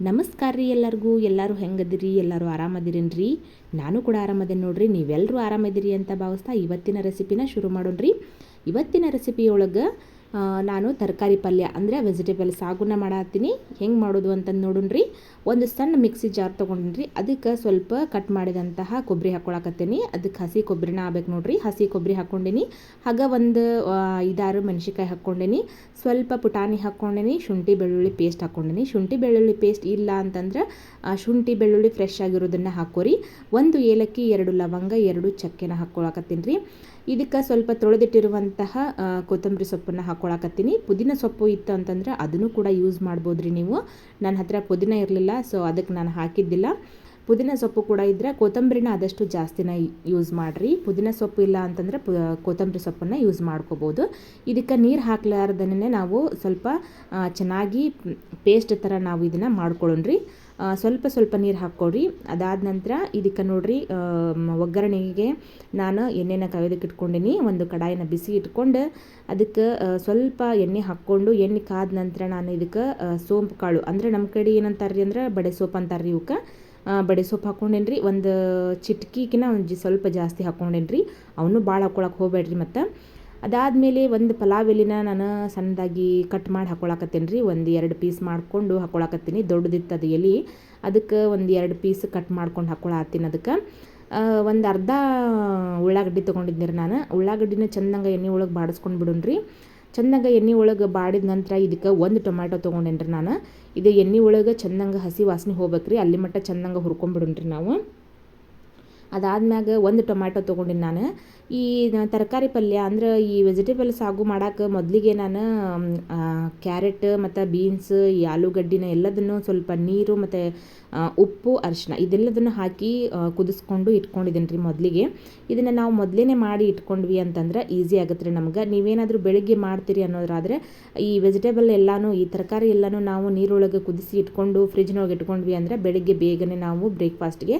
ನಮಸ್ಕಾರ ರೀ ಎಲ್ಲರಿಗೂ. ಎಲ್ಲರೂ ಹೆಂಗದಿರಿ? ಎಲ್ಲರೂ ಆರಾಮದಿರೇನ್ರಿ? ನಾನು ಕೂಡ ಆರಾಮದೇನೆ ನೋಡ್ರಿ. ನೀವೆಲ್ಲರೂ ಆರಾಮದಿರಿ ಅಂತ ಭಾವಿಸ್ತಾ ಇವತ್ತಿನ ರೆಸಿಪಿನ ಶುರು ಮಾಡೋಣ್ರಿ. ಇವತ್ತಿನ ರೆಸಿಪಿಯೊಳಗೆ ನಾನು ತರಕಾರಿ ಪಲ್ಯ ಅಂದರೆ ವೆಜಿಟೇಬಲ್ ಸಾಗುನ ಮಾಡತ್ತೀನಿ. ಹೆಂಗೆ ಮಾಡೋದು ಅಂತಂದು ನೋಡೋಣ್ರಿ ಒಂದು ಸಣ್ಣ ಮಿಕ್ಸಿ ಜಾರ್ ತೊಗೊಂಡ್ರಿ ಅದಕ್ಕೆ ಸ್ವಲ್ಪ ಕಟ್ ಮಾಡಿದಂತಹ ಕೊಬ್ಬರಿ ಹಾಕ್ಕೊಳಕತ್ತೀನಿ ಅದಕ್ಕೆ ಹಸಿ ಕೊಬ್ಬರಿನ ಆಗ್ಬೇಕು ನೋಡ್ರಿ. ಹಸಿ ಕೊಬ್ಬರಿ ಹಾಕ್ಕೊಂಡೀನಿ ಹಾಗೆ ಒಂದು ಐದಾರು ಮೆಣಸಿಕಾಯಿ ಹಾಕ್ಕೊಂಡೀನಿ ಸ್ವಲ್ಪ ಪುಟಾಣಿ ಹಾಕ್ಕೊಂಡೀನಿ ಶುಂಠಿ, ಬೆಳ್ಳುಳ್ಳಿ ಪೇಸ್ಟ್ ಹಾಕ್ಕೊಂಡೀನಿ ಶುಂಠಿ, ಬೆಳ್ಳುಳ್ಳಿ ಪೇಸ್ಟ್ ಇಲ್ಲ ಅಂತಂದ್ರೆ ಶುಂಠಿ, ಬೆಳ್ಳುಳ್ಳಿ ಫ್ರೆಶ್ ಆಗಿರೋದನ್ನು ಹಾಕೋರಿ. ಒಂದು ಏಲಕ್ಕಿ, ಎರಡು ಲವಂಗ, ಎರಡು ಚಕ್ಕೆನ ಹಾಕ್ಕೊಳಕತ್ತೀನಿ ರೀ ಇದಕ್ಕೆ ಸ್ವಲ್ಪ ತೊಳೆದಿಟ್ಟಿರುವಂತಹ ಕೊತ್ತಂಬರಿ ಸೊಪ್ಪನ್ನು ಹಾಕ್ಕೊಳಕತ್ತೀನಿ ಪುದೀನ ಸೊಪ್ಪು ಇತ್ತು ಅಂತಂದ್ರೆ ಅದನ್ನು ಕೂಡ ಯೂಸ್ ಮಾಡ್ಬೋದ್ರಿ ನೀವು. ನನ್ನ ಹತ್ರ ಪುದೀನ ಇರಲಿಲ್ಲ ಸೊ ಅದಕ್ಕೆ ನಾನು ಹಾಕಿದ್ದಿಲ್ಲ. ಪುದೀನ ಸೊಪ್ಪು ಕೂಡ ಇದ್ದರೆ ಕೊತ್ತಂಬರಿನ ಆದಷ್ಟು ಜಾಸ್ತಿನ ಯೂಸ್ ಮಾಡಿರಿ. ಪುದೀನ ಸೊಪ್ಪು ಇಲ್ಲ ಅಂತಂದರೆ ಪು, ಕೊತ್ತಂಬರಿ ಸೊಪ್ಪನ್ನು ಯೂಸ್ ಮಾಡ್ಕೋಬೋದು. ಇದಕ್ಕೆ ನೀರು ಹಾಕ್ಲಾರ್ದನೇ ನಾವು ಸ್ವಲ್ಪ ಚೆನ್ನಾಗಿ ಪೇಸ್ಟ್ ಥರ ನಾವು ಇದನ್ನು ಮಾಡ್ಕೊಳ್ಳೋಣ್ರಿ ಸ್ವಲ್ಪ ಸ್ವಲ್ಪ ನೀರು ಹಾಕ್ಕೊಡ್ರಿ ಅದಾದ ನಂತರ ಇದಕ್ಕೆ ನೋಡಿರಿ ಒಗ್ಗರಣೆಗೆ ನಾನು ಎಣ್ಣೆನ ಕಾಯೋದಕ್ಕೆ ಇಟ್ಕೊಂಡೀನಿ. ಒಂದು ಕಡಾಯಿನ ಬಿಸಿ ಇಟ್ಕೊಂಡು ಅದಕ್ಕೆ ಸ್ವಲ್ಪ ಎಣ್ಣೆ ಹಾಕ್ಕೊಂಡು ಎಣ್ಣೆ ಕಾದ ನಂತರ ನಾನು ಇದಕ್ಕೆ ಸೋಂಪು ಕಾಳು. ಅಂದರೆ ನಮ್ಮ ಕಡೆ ಏನಂತಾರೆ ರೀ ಅಂದ್ರೆ ಬಡೆ ಸೋಪ್ ಅಂತಾರೆ ರೀ ಇವಕ್ಕೆ ಬಡೆ ಸೋಪ್ ಹಾಕ್ಕೊಂಡೇನ್ರಿ. ಒಂದು ಚಿಟ್ಕಿಕಿನ ಒಂದು ಸ್ವಲ್ಪ ಜಾಸ್ತಿ ಹಾಕ್ಕೊಂಡೇನ್ರಿ. ಅವನು ಭಾಳ ಹಾಕ್ಕೊಳಕ್ಕೆ ಹೋಗಬೇಡ್ರಿ ಮತ್ತು. ಅದಾದಮೇಲೆ ಒಂದು ಪಲಾವ್ ಎಲಿನ ನಾನು ಸಣ್ಣದಾಗಿ ಕಟ್ ಮಾಡಿ ಹಾಕ್ಕೊಳಕತ್ತೇನೆ ರೀ. ಒಂದು ಎರಡು ಪೀಸ್ ಮಾಡಿಕೊಂಡು ಹಾಕೊಳಕತ್ತೀನಿ. ದೊಡ್ಡದಿತ್ತು ಅದು ಎಲೆ. ಅದಕ್ಕೆ ಒಂದು ಎರಡು ಪೀಸ್ ಕಟ್ ಮಾಡ್ಕೊಂಡು ಹಾಕ್ಕೊಳತ್ತೀನಿ ಅದಕ್ಕೆ. ಒಂದು ಅರ್ಧ ಉಳ್ಳಾಗಡ್ಡಿ ತೊಗೊಂಡಿದ್ದೆ ರೀ ನಾನು. ಉಳ್ಳಾಗಡ್ಡಿನ ಚೆಂದಂಗೆ ಎಣ್ಣೆ ಒಳಗೆ ಬಾಡಿಸ್ಕೊಂಡು ರೀ. ಚೆಂದಂಗೆ ಎಣ್ಣೆ ಒಳಗೆ ಬಾಡಿದ ನಂತರ ಇದಕ್ಕೆ ಒಂದು ಟೊಮ್ಯಾಟೊ ತೊಗೊಂಡೇನಿ ರೀ ನಾನು. ಇದು ಎಣ್ಣೆ ಒಳಗೆ ಚೆಂದಂಗೆ ಹಸಿ ವಾಸನೆ ಹೋಗ್ಬೇಕು ರೀ. ಅಲ್ಲಿ ಮಟ್ಟ ಚೆಂದಂಗೆ ಹುರ್ಕೊಂಡ್ಬಿಡೋಣ್ರಿ ನಾವು. ಅದಾದ್ಮ್ಯಾಗ ಒಂದು ಟೊಮ್ಯಾಟೊ ತೊಗೊಂಡಿನಿ ನಾನು. ಈ ತರಕಾರಿ ಪಲ್ಯ ಅಂದ್ರೆ ಈ ವೆಜಿಟೇಬಲ್ ಸಾಗು ಮಾಡಕ್ಕೆ ಮೊದಲಿಗೆ ನಾನು ಕ್ಯಾರೆಟ್ ಮತ್ತು ಬೀನ್ಸ್ ಈ ಆಲೂಗಡ್ಡಿನ ಎಲ್ಲದನ್ನು ಸ್ವಲ್ಪ ನೀರು ಮತ್ತು ಉಪ್ಪು ಅರಿಶಿನ ಇದೆಲ್ಲದನ್ನು ಹಾಕಿ ಕುದಿಸ್ಕೊಂಡು ಇಟ್ಕೊಂಡಿದ್ದೀನಿ ರೀ ಮೊದಲಿಗೆ. ಇದನ್ನು ನಾವು ಮೊದಲೇ ಮಾಡಿ ಇಟ್ಕೊಂಡ್ವಿ ಅಂತಂದ್ರೆ ಈಸಿ ಆಗುತ್ತೆ ರೀ ನಮ್ಗೆ. ನೀವೇನಾದರೂ ಬೆಳಿಗ್ಗೆ ಮಾಡ್ತೀರಿ ಅನ್ನೋದಾದರೆ ಈ ವೆಜಿಟೇಬಲ್ ಎಲ್ಲನೂ, ಈ ತರಕಾರಿ ಎಲ್ಲನೂ ನಾವು ನೀರೊಳಗೆ ಕುದಿಸಿ ಇಟ್ಕೊಂಡು ಫ್ರಿಜ್ನೊಳಗೆ ಇಟ್ಕೊಂಡ್ವಿ ಅಂದರೆ ಬೆಳಿಗ್ಗೆ ಬೇಗನೆ ನಾವು ಬ್ರೇಕ್ಫಾಸ್ಟ್ಗೆ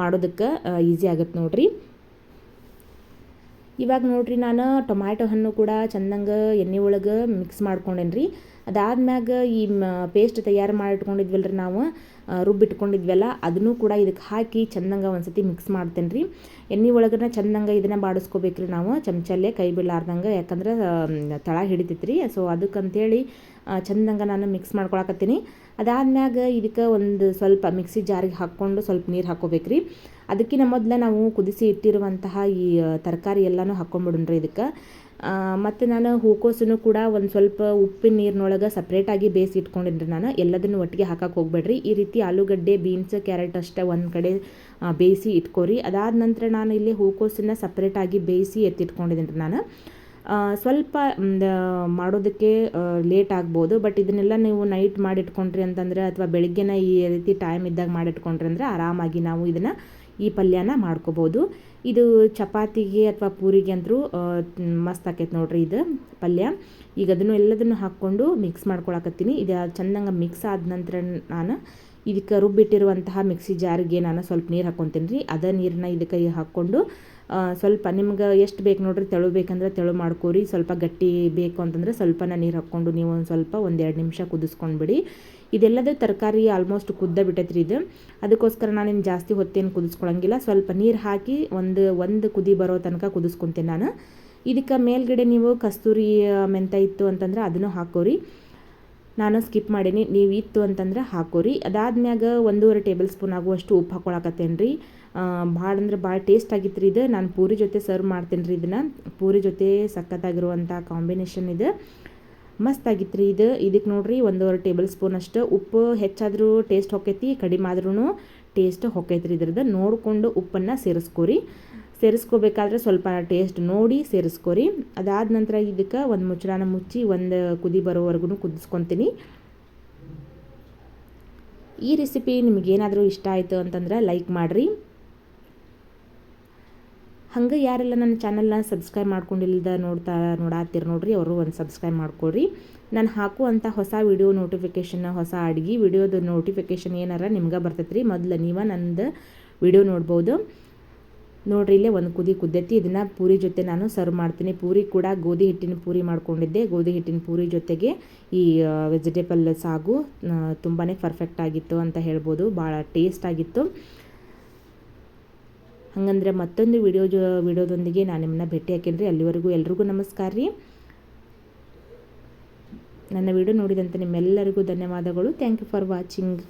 ಮಾಡೋದಕ್ಕೆ ಈಸಿ ಆಗುತ್ತೆ ನೋಡಿರಿ. ಇವಾಗ ನೋಡಿರಿ ನಾನು ಟೊಮ್ಯಾಟೊ ಹಣ್ಣು ಕೂಡ ಚೆಂದಂಗೆ ಎಣ್ಣೆ ಒಳಗೆ ಮಿಕ್ಸ್ ಮಾಡ್ಕೊಂಡೇನಿ ರೀ ಅದಾದ್ಮ್ಯಾಗ ಈ ಪೇಸ್ಟ್ ತಯಾರು ಮಾಡಿಟ್ಕೊಂಡಿದ್ವಲ್ಲ ರೀ ನಾವು ರುಬ್ಬಿಟ್ಕೊಂಡಿದ್ವಲ್ಲ, ಅದನ್ನು ಕೂಡ ಇದಕ್ಕೆ ಹಾಕಿ ಚೆಂದಂಗೆ ಒಂದು ಸತಿ ಮಿಕ್ಸ್ ಮಾಡ್ತೇನೆ ರೀ ಎಣ್ಣೆ ಒಳಗನ ಚೆಂದಂಗೆ ಇದನ್ನು ಬಾಡಿಸ್ಕೋಬೇಕ್ರಿ ನಾವು, ಚಮಚಲ್ಲೇ ಕೈ ಬಿಡಲಾರ್ದಂಗೆ, ಯಾಕಂದ್ರೆ ತಳ ಹಿಡಿತೈತೆ ರೀ ಸೊ ಅದಕ್ಕಂಥೇಳಿ ಚೆಂದಂಗೆ ನಾನು ಮಿಕ್ಸ್ ಮಾಡ್ಕೊಳಕತ್ತೀನಿ. ಅದಾದ್ಮ್ಯಾಗ ಇದಕ್ಕೆ ಒಂದು ಸ್ವಲ್ಪ ಮಿಕ್ಸಿ ಜಾರಿಗೆ ಹಾಕ್ಕೊಂಡು ಸ್ವಲ್ಪ ನೀರು ಹಾಕ್ಕೋಬೇಕ್ರಿ ಅದಕ್ಕಿಂತ ಮೊದಲು ನಾವು ಕುದಿಸಿ ಇಟ್ಟಿರುವಂತಹ ಈ ತರಕಾರಿ ಎಲ್ಲನೂ ಹಾಕ್ಕೊಂಬಿಡೋಣ್ರಿ ಇದಕ್ಕೆ. ಮತ್ತು ನಾನು ಹೂಕೋಸನ್ನು ಕೂಡ ಒಂದು ಸ್ವಲ್ಪ ಉಪ್ಪಿನ ನೀರಿನೊಳಗೆ ಸಪ್ರೇಟಾಗಿ ಬೇಯಿಸಿ ಇಟ್ಕೊಂಡಿದ್ರಿ ನಾನು. ಎಲ್ಲದನ್ನು ಒಟ್ಟಿಗೆ ಹಾಕಕ್ಕೆ ಹೋಗ್ಬೇಡ್ರಿ. ಈ ರೀತಿ ಆಲೂಗಡ್ಡೆ ಬೀನ್ಸ್ ಕ್ಯಾರೆಟ್ ಅಷ್ಟೇ ಒಂದು ಕಡೆ ಬೇಯಿಸಿ ಇಟ್ಕೋರಿ. ಅದಾದ ನಂತರ ನಾನು ಇಲ್ಲಿ ಹೂಕೋಸನ್ನು ಸಪ್ರೇಟಾಗಿ ಬೇಯಿಸಿ ಎತ್ತಿಟ್ಕೊಂಡಿದ್ದೀನಿ ರೀ ನಾನು ಸ್ವಲ್ಪ ಮಾಡೋದಕ್ಕೆ ಲೇಟ್ ಆಗ್ಬೋದು. ಬಟ್ ಇದನ್ನೆಲ್ಲ ನೀವು ನೈಟ್ ಮಾಡಿಟ್ಕೊಂಡ್ರಿ ಅಂತಂದರೆ ಅಥವಾ ಬೆಳಗ್ಗೆನ ಈ ರೀತಿ ಟೈಮ್ ಇದ್ದಾಗ ಮಾಡಿಟ್ಕೊಂಡ್ರಿ ಅಂದರೆ ಆರಾಮಾಗಿ ನಾವು ಇದನ್ನು ಈ ಪಲ್ಯನ ಮಾಡ್ಕೋಬೋದು. ಇದು ಚಪಾತಿಗೆ ಅಥವಾ ಪೂರಿಗೆ ಅಂದರೂ ಮಸ್ತ್ ಆಕೈತೆ ನೋಡ್ರಿ ಇದು ಪಲ್ಯ. ಈಗ ಅದನ್ನು ಎಲ್ಲದನ್ನು ಹಾಕ್ಕೊಂಡು ಮಿಕ್ಸ್ ಮಾಡ್ಕೊಳಕತ್ತೀನಿ. ಇದು ಚೆಂದಂಗೆ ಮಿಕ್ಸ್ ಆದ ನಂತರ ನಾನು ಇದಕ್ಕೆ ರುಬ್ಬಿಟ್ಟಿರುವಂತಹ ಮಿಕ್ಸಿ ಜಾರಿಗೆ ನಾನು ಸ್ವಲ್ಪ ನೀರು ಹಾಕ್ಕೊತೀನಿ ರೀ. ಅದೇ ನೀರನ್ನ ಇದಕ್ಕೆ ಹಾಕ್ಕೊಂಡು ಸ್ವಲ್ಪ ನಿಮ್ಗೆ ಎಷ್ಟು ಬೇಕು ನೋಡ್ರಿ, ತೆಳು ಬೇಕಂದ್ರೆ ತೆಳು ಮಾಡ್ಕೋರಿ. ಸ್ವಲ್ಪ ಗಟ್ಟಿ ಬೇಕು ಅಂತಂದ್ರೆ ಸ್ವಲ್ಪನ ನೀರು ಹಾಕ್ಕೊಂಡು ನೀವು ಒಂದು ಸ್ವಲ್ಪ ಒಂದೆರಡು ನಿಮಿಷ ಕುದಿಸ್ಕೊಂಡ್ಬಿಡಿ. ಇದೆಲ್ಲದೇ ತರಕಾರಿ ಆಲ್ಮೋಸ್ಟ್ ಕುದ್ದ ಬಿಟ್ಟೈತ್ರಿ ಇದು. ಅದಕ್ಕೋಸ್ಕರ ನಾನೇನು ಜಾಸ್ತಿ ಹೊತ್ತೇನು ಕುದಿಸ್ಕೊಳ್ಳಂಗಿಲ್ಲ ಸ್ವಲ್ಪ ನೀರು ಹಾಕಿ ಒಂದು ಒಂದು ಕುದಿ ಬರೋ ತನಕ ಕುದಿಸ್ಕೊತೀನಿ ನಾನು. ಇದಕ್ಕೆ ಮೇಲ್ಗಡೆ ನೀವು ಕಸ್ತೂರಿ ಮೆಂತ ಇತ್ತು ಅಂತಂದ್ರೆ ಅದನ್ನು ಹಾಕೋರಿ. ನಾನು ಸ್ಕಿಪ್ ಮಾಡೀನಿ. ನೀವು ಇತ್ತು ಅಂತಂದ್ರೆ ಹಾಕೋರಿ. ಅದಾದ್ಮ್ಯಾಗ ಒಂದೂವರೆ ಟೇಬಲ್ ಸ್ಪೂನ್ ಆಗುವಷ್ಟು ಉಪ್ಪು ಹಾಕೊಳಕತ್ತೇನೆ ರೀ. ಭಾಳ ಅಂದ್ರೆ ಭಾಳ ಟೇಸ್ಟ್ ಆಗಿತ್ತು ರೀ ಇದು. ನಾನು ಪೂರಿ ಜೊತೆ ಸರ್ವ್ ಮಾಡ್ತೀನಿ ರೀ ಇದನ್ನು. ಪೂರಿ ಜೊತೆ ಸಖತ್ತಾಗಿರುವಂಥ ಕಾಂಬಿನೇಷನ್ ಇದು. ಮಸ್ತ್ ಆಗಿತ್ತು ರೀ ಇದು. ಇದಕ್ಕೆ ನೋಡಿರಿ ಒಂದೂವರೆ ಟೇಬಲ್ ಸ್ಪೂನ್ ಅಷ್ಟು ಉಪ್ಪು ಹೆಚ್ಚಾದರೂ ಟೇಸ್ಟ್ ಹೊಕ್ಕೈತಿ, ಕಡಿಮೆ ಆದ್ರೂ ಟೇಸ್ಟ್ ಹೊಕ್ಕೈತಿ ರೀ ಇದ್ರದ್ದು. ನೋಡಿಕೊಂಡು ಉಪ್ಪನ್ನು ಸೇರಿಸ್ಕೋರಿ. ಸೇರಿಸ್ಕೋಬೇಕಾದ್ರೆ ಸ್ವಲ್ಪ ಟೇಸ್ಟ್ ನೋಡಿ ಸೇರಿಸ್ಕೋರಿ. ಅದಾದ ನಂತರ ಇದಕ್ಕೆ ಒಂದು ಮುಚ್ಚಳನ ಮುಚ್ಚಿ ಒಂದು ಕುದಿ ಬರೋವರೆಗೂ ಕುದಿಸ್ಕೊತೀನಿ. ಈ ರೆಸಿಪಿ ನಿಮಗೇನಾದರೂ ಇಷ್ಟ ಆಯಿತು ಅಂತಂದ್ರೆ ಲೈಕ್ ಮಾಡಿರಿ. ಹಂಗೆ ಯಾರೆಲ್ಲ ನನ್ನ ಚಾನಲ್ನ ಸಬ್ಸ್ಕ್ರೈಬ್ ಮಾಡ್ಕೊಂಡಿಲ್ಲದ ನೋಡ್ತಾ ನೋಡಾತ್ತೀರಿ ನೋಡ್ರಿ, ಅವರು ಒಂದು ಸಬ್ಸ್ಕ್ರೈಬ್ ಮಾಡ್ಕೊಡ್ರಿ ನಾನು ಹಾಕುವಂಥ ಹೊಸ ವಿಡಿಯೋ ನೋಟಿಫಿಕೇಷನ್ ಹೊಸ ಅಡುಗೆ ವಿಡಿಯೋದ ನೋಟಿಫಿಕೇಶನ್ ಏನಾರ ನಿಮ್ಗೆ ಬರ್ತೈತೆ ರೀ ಮೊದಲು ನೀವು ನಂದು ವಿಡಿಯೋ ನೋಡ್ಬೋದು. ನೋಡ್ರಿ ಇಲ್ಲೇ ಒಂದು ಕುದಿ ಕುದ್ದೈತಿ, ಇದನ್ನು ಪೂರಿ ಜೊತೆ ನಾನು ಸರ್ವ್ ಮಾಡ್ತೀನಿ. ಪೂರಿ ಕೂಡ ಗೋಧಿ ಹಿಟ್ಟಿನ ಪೂರಿ ಮಾಡ್ಕೊಂಡಿದ್ದೆ. ಗೋಧಿ ಹಿಟ್ಟಿನ ಪೂರಿ ಜೊತೆಗೆ ಈ ವೆಜಿಟೇಬಲ್ ಸಾಗು ತುಂಬಾ ಪರ್ಫೆಕ್ಟ್ ಆಗಿತ್ತು ಅಂತ ಹೇಳ್ಬೋದು. ಭಾಳ ಟೇಸ್ಟ್ ಆಗಿತ್ತು. ಹಾಗಂದ್ರೆ ಮತ್ತೊಂದು ವಿಡಿಯೋ ಜೊ, ವಿಡಿಯೋದೊಂದಿಗೆ ನಾನು ನಿಮ್ಮನ್ನ ಭೇಟಿ ಹಾಕೇನ್ರಿ ಅಲ್ಲಿವರೆಗೂ ಎಲ್ರಿಗೂ ನಮಸ್ಕಾರ ರೀ. ನನ್ನ ವಿಡಿಯೋ ನೋಡಿದಂತೆ ನಿಮ್ಮೆಲ್ಲರಿಗೂ ಧನ್ಯವಾದಗಳು. Thank you for watching